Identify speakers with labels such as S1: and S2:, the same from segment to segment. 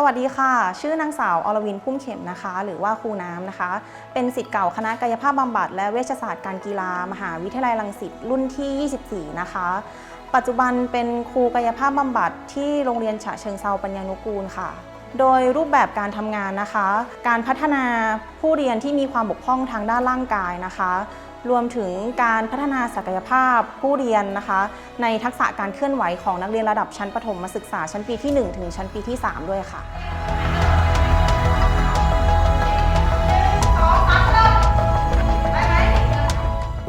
S1: สวัสดีค่ะ ชื่อนางสาวอรวินพุ่มเข็มนะคะ หรือว่าครูน้ำนะคะ เป็นสิทธิ์เก่าคณะกายภาพบำบัดและเวชศาสตร์การกีฬา มหาวิทยาลัยรังสิตรุ่นที่ 24 นะคะ ปัจจุบันเป็นครูกายภาพบำบัดที่โรงเรียนฉะเชิงเซาปัญญานุกูลค่ะ โดยรูปแบบการทำงานนะคะ การพัฒนาผู้เรียนที่มีความบกพร่องทางด้านร่างกายนะคะ รวมถึงการพัฒนาศักยภาพผู้เรียนนะคะ ในทักษะการเคลื่อนไหวของนักเรียนระดับชั้นประถมศึกษาชั้นปีที่ 1 ถึงชั้นปีที่ 3 ด้วยค่ะ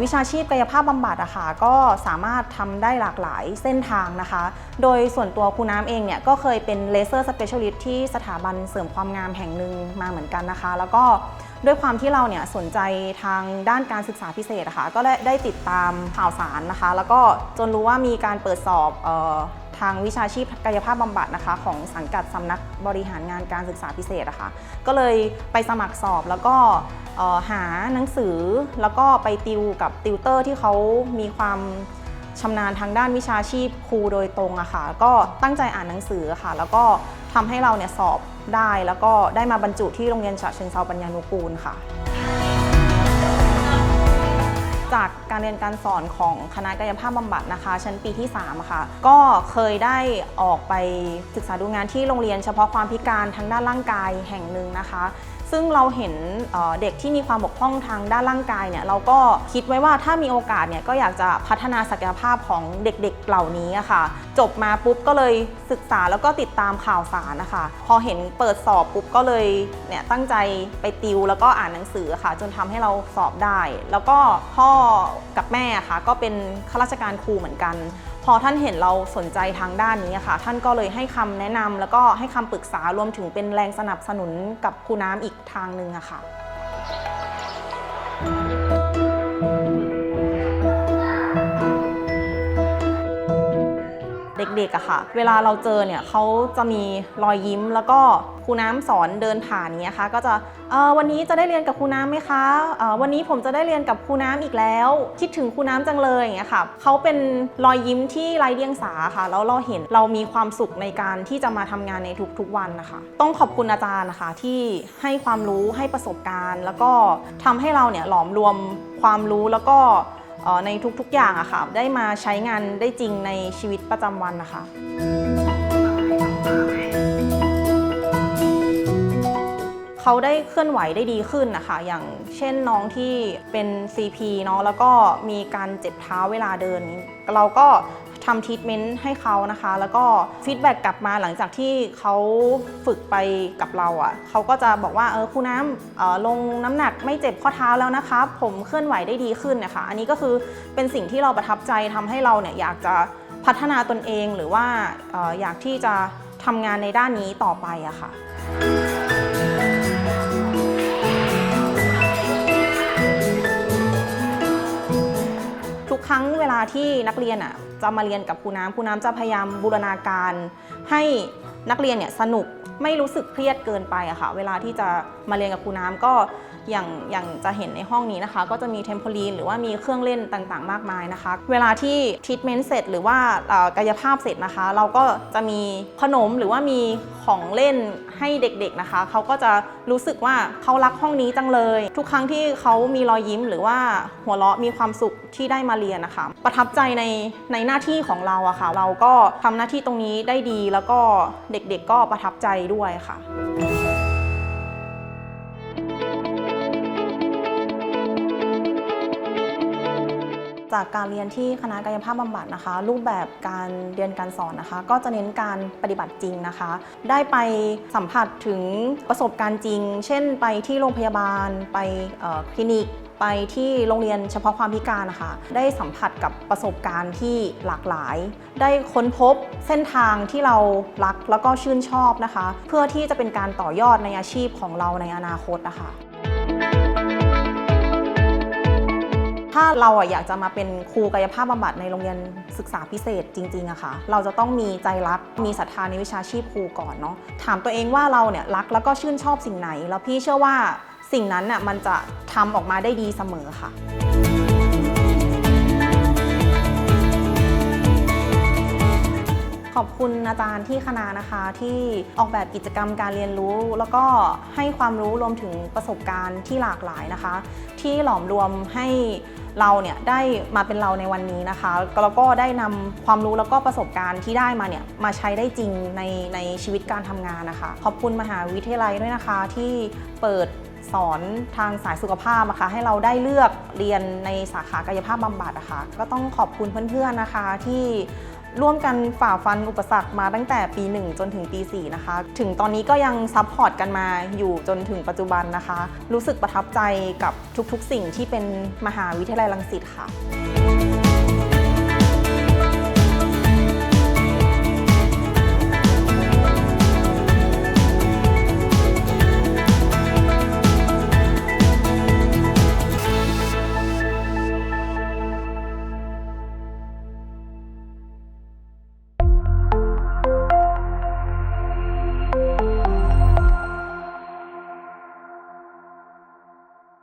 S1: วิชาชีพกายภาพบำบัดอะค่ะก็สามารถทำได้หลากหลายเส้นทางนะคะ โดยส่วนตัวครูน้ำเองเนี่ยก็เคยเป็นเลเซอร์สเปเชียลิสต์ที่สถาบันเสริมความงามแห่งหนึ่งมาเหมือนกันนะคะ แล้วก็ด้วยความที่เราเนี่ยสนใจทางด้านการศึกษาพิเศษะค่ะก็ได้ได้ติดตามข่าวสารนะคะ แล้วก็จนรู้ว่ามีการเปิดสอบออ ทางวิชาชีพกายภาพบำบัดนะคะของสังกัดสำนักบริหารงานการศึกษาพิเศษอะคะก็เลยไปสมัครสอบแล้วก็หาหนังสือแล้วก็ไปติวกับติวเตอร์ที่เขามีความชำนาญทางด้านวิชาชีพครูโดยตรงอะค่ะก็ตั้งใจอ่านหนังสือค่ะ แล้วก็ทำให้เราเนี่ยสอบได้แล้วก็ได้มาบรรจุที่โรงเรียนฉะเชิงเซาปัญญานุกูลค่ะ จากการเรียนการสอนของคณะกายภาพบำบัดนะคะ ชั้นปีที่ 3 ค่ะ ก็เคยได้ออกไปศึกษาดูงานที่โรงเรียนเฉพาะความพิการทางด้านร่างกายแห่งหนึ่งนะคะ ซึ่งเราเห็นเเด็กที่มีความบกพร่องทางด้านร่างกายเนี่ยเราก็คิดไว้ว่าถ้ามีโอกาสเนี่ยก็อยากจะพัฒนาศักยภาพของเด็กๆเหล่านี้ค่ะ จบมาปุ๊บก็เลยศึกษาแล้วก็ติดตามข่าวสารนะคะ พอเห็นเปิดสอบปุ๊บก็เลยเนี่ยตั้งใจไปติวแล้วก็อ่านหนังสือค่ะ จนทำให้เราสอบได้ แล้วก็พ่อกับแม่ค่ะก็เป็นข้าราชการครูเหมือนกัน อท่านเห็นเราสนใจทางด้านนี้ค่ะ ท่านก็เลยให้คำแนะนำแล้วก็ให้คำปรึกษารวมถึงเป็นแรงสนับสนุนกับครูน้ำอีกทางหนึ่งอะค่ะ ด็กๆอะค่ะ เวลาเราเจอเนี่ยเขาจะมีรอยยิ้มแล้วก็ครูน้ำสอนเดินผ่านเนี้ยค่ะ ก็จะวันนี้จะได้เรียนกับครูน้ำไหมคะวันนี้ผมจะได้เรียนกับครูน้ำอีกแล้ว คิดถึงครูน้ำจังเลยอย่างเงี้ยค่ะเขาเป็นรอยยิ้มที่ไร้เดียงสาค่ะแล้วเราเห็นเรามีความสุขในการที่จะมาทำงานในทุกๆวันนะคะ ต้องขอบคุณอาจารย์นะคะที่ให้ความรู้ให้ประสบการณ์ แล้วก็ทำให้เราเนี่ยหลอมรวมความรู้แล้วก็ ในทุกๆอย่างอะค่ะ ได้มาใช้งานได้จริงในชีวิตประจำวันนะคะเขาได้เคลื่อนไหวได้ดีขึ้นนะคะ อย่างเช่นน้องที่เป็น CP เนาะแล้วก็มีการเจ็บเท้าเวลาเดิน เราก็ ทำทรีทเมนต์ให้เขานะคะ แล้วก็ฟีดแบ็กกลับมาหลังจากที่เขาฝึกไปกับเราอะ่ะเขาก็จะบอกว่าเออครูน้ำเออลงน้ำหนักไม่เจ็บข้อเท้าแล้วนะคะผมเคลื่อนไหวได้ดีขึ้นนะคะอันนี้ก็คือเป็นสิ่งที่เราประทับใจทำให้เราเนี่ยอยากจะพัฒนาตนเองหรือว่าอออยากที่จะทำงานในด้านนี้ต่อไปอะค่ะทุกครั้งเวลาที่นักเรียนอะ จะมาเรียนกับครูน้ำครูน้ำจะพยายามบูรณาการ ให้นักเรียนเนี่ยสนุก ไม่รู้สึกเครียดเกินไปอะค่ะ เวลาที่จะมาเรียนกับครูน้ำก็อย่างอย่างจะเห็นในห้องนี้นะคะ ก็จะมีเทมโพลีนหรือว่ามีเครื่องเล่นต่างๆ มากมายนะคะ เวลาที่ทรีทเมนต์เสร็จหรือว่ากายภาพเสร็จนะคะ เราก็จะมีขนมหรือว่ามีของเล่นให้เด็กๆนะคะ เขาก็จะรู้สึกว่าเขารักห้องนี้จังเลย ทุกครั้งที่เขามีรอยยิ้มหรือว่าหัวเราะมีความสุขที่ได้มาเรียนนะคะ ประทับใจในในหน้าที่ของเราอะค่ะ เราก็ทำหน้าที่ตรงนี้ได้ดีแล้วก็เด็กๆ ก็ประทับใจด้วยค่ะ จากการเรียนที่คณะกายภาพบำบัดนะคะ รูปแบบการเรียนการสอนนะคะ ก็จะเน้นการปฏิบัติจริงนะคะ ได้ไปสัมผัสถึงประสบการณ์จริง เช่น ไปที่โรงพยาบาล ไปคลินิกไปที่โรงเรียนเฉพาะความพิการนะคะ ได้สัมผัสกับประสบการณ์ที่หลากหลาย ได้ค้นพบเส้นทางที่เรารักแล้วก็ชื่นชอบนะคะ เพื่อที่จะเป็นการต่อยอดในอาชีพของเราในอนาคตนะคะ ถ้าเราอะอยากจะมาเป็นครูกายภาพบำบัดในโรงเรียนศึกษาพิเศษจริงๆอะค่ะ เราจะต้องมีใจรัก มีศรัทธาในวิชาชีพครูก่อนเนาะ ถามตัวเองว่าเราเนี่ยรักแล้วก็ชื่นชอบสิ่งไหน แล้วพี่เชื่อว่าสิ่งนั้นน่ะมันจะทำออกมาได้ดีเสมอค่ะขอบคุณอาจารย์ที่คณะนะคะที่ออกแบบกิจกรรมการเรียนรู้ แล้วก็ให้ความรู้รวมถึงประสบการณ์ที่หลากหลายนะคะ ที่หลอมรวมให้ เราเนี่ยได้มาเป็นเราในวันนี้นะคะแล้วก็ได้นำความรู้แล้วก็ประสบการณ์ที่ได้มาเนี่ยมาใช้ได้จริงในในชีวิตการทำงานนะคะ ขอบคุณมหาวิทยาลัยด้วยนะคะที่เปิดสอนทางสายสุขภาพนะคะให้เราได้เลือกเรียนในสาขากายภาพบำบัดนะคะ ก็ต้องขอบคุณเพื่อนๆนะคะที่ ร่วมกันฝ่าฟันอุปสรรคมาตั้งแต่ปี 1 จนถึงปี 4 นะคะ ถึงตอนนี้ก็ยังซัพพอร์ตกันมาอยู่จนถึงปัจจุบันนะคะ รู้สึกประทับใจกับทุกๆ สิ่งที่เป็นมหาวิทยาลัยรังสิตค่ะ